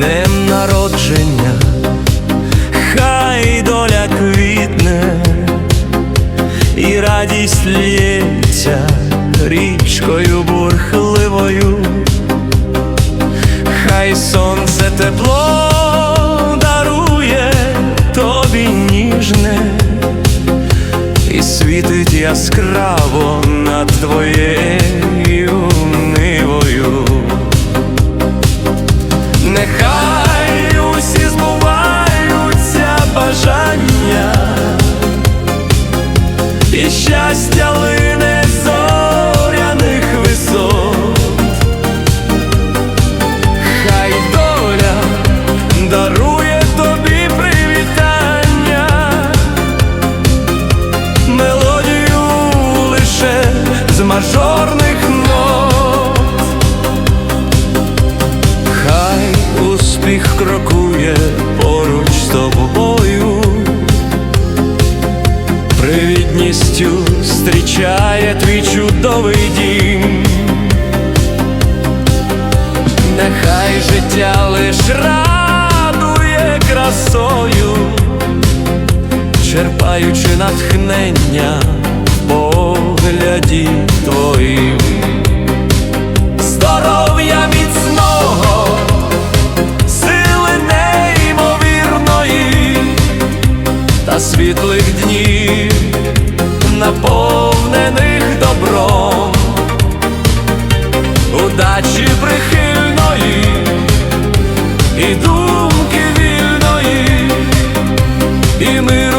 днем народження, хай доля квітне, і радість лється річкою бурхливою, хай сонце тепло дарує тобі ніжне і світить яскраво над твоєю Нехай усі збуваються бажання, і щастя крокує поруч з тобою, привітністю зустрічає твій чудовий дім. Нехай життя лиш радує красою, черпаючи натхнення погляді твоїм. світлих днів, наповнених добром, удачі прихильної і думки вільної, і ми.